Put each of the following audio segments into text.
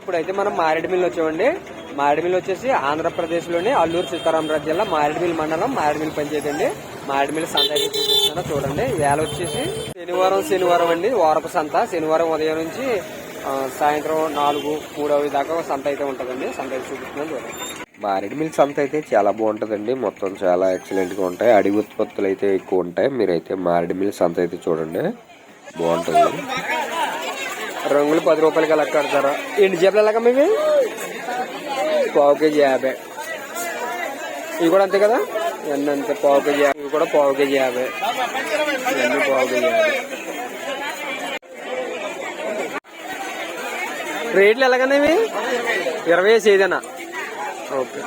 ఇప్పుడైతే మనం మారేడుమిల్లి వచ్చామండి. మారేడుమిల్లి వచ్చేసి ఆంధ్రప్రదేశ్లోని అల్లూరు సీతారామరాజు జిల్లా మారేడుమిల్లి మండలం మారేడుమిల్లి పంచాయతీ అండి. మారేడుమిల్లి సంత అయితే చూపిస్తున్నా చూడండి. వేళ వచ్చేసి శనివారం శనివారం అండి. వారపు సంత. శనివారం ఉదయం నుంచి సాయంత్రం నాలుగు మూడవ దాకా సంత అయితే ఉంటుందండి. సంత అయితే చూపిస్తున్నాను చూడండి. మారేడుమిల్లి సంత అయితే చాలా బాగుంటుందండి. మొత్తం చాలా ఎక్సలెంట్గా ఉంటాయి. అడవి ఉత్పత్తులు అయితే ఎక్కువ ఉంటాయి. మీరైతే మారేడుమిల్లి సంత అయితే చూడండి. బాగుంటుంది. రంగులు పది రూపాయలకి ఎలా కడతారా? ఎండు చేపలు ఎలాగ మేము పావు కేజీ యాభై. ఇవి కూడా అంతే కదా? ఇవన్నీ అంతే పావు కేజీ యాభై. ఇవి కూడా పావు కేజీ యాభై. ఇవన్నీ పావు కేజీ యాభై. రేట్లు ఎలాగన్నా ఇవి ఇరవై వేసి ఏదైనా. ఓకే.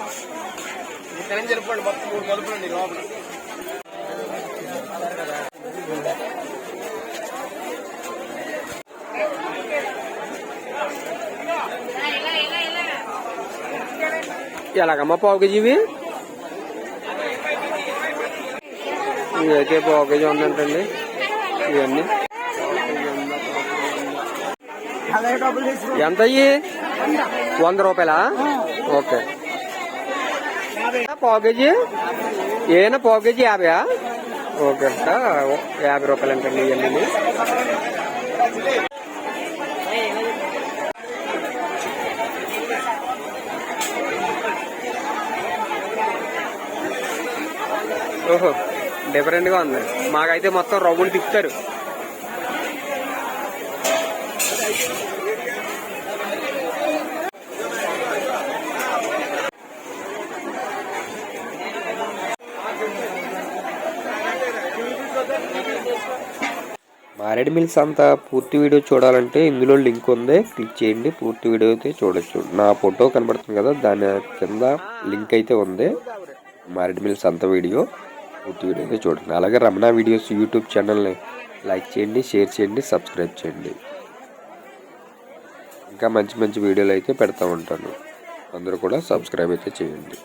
ఎలాగమ్మా పావు కేజీ ఇవి ఇవైతే పావు కేజీ ఉందంటండి ఇవన్నీ ఎంత అయ్యి వంద రూపాయలా ఓకే పావు కేజీ ఏనా పావు కేజీ యాభయా ఓకే అంట యాభై రూపాయలు అంటండి ఇవన్నీ ఓహో డిఫరెంట్గా ఉంది. మాకైతే మొత్తం రవ్వులు తిప్పుతారు. మారేడుమిల్లి సంత పూర్తి వీడియో చూడాలంటే ఇందులో లింక్ ఉంది. క్లిక్ చేయండి పూర్తి వీడియో అయితే చూడొచ్చు. నా ఫోటో కనబడుతుంది కదా దాని కింద లింక్ అయితే ఉంది. మారేడుమిల్లి సంత వీడియో. పూర్తి వీడియో అయితే చూడండి. అలాగే రమణ వీడియోస్ యూట్యూబ్ ఛానల్ని లైక్ చేయండి షేర్ చేయండి సబ్స్క్రైబ్ చేయండి. ఇంకా మంచి మంచి వీడియోలు అయితే పెడతా ఉంటాను. అందరూ కూడా సబ్స్క్రైబ్ అయితే చేయండి.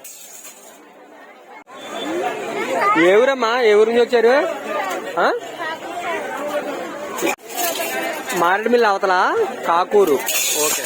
ఎవరమ్మా? ఊరమ్మా నుంచి వచ్చారు? మారేడుమిల్లి అవతల? కాకూరు. ఓకే.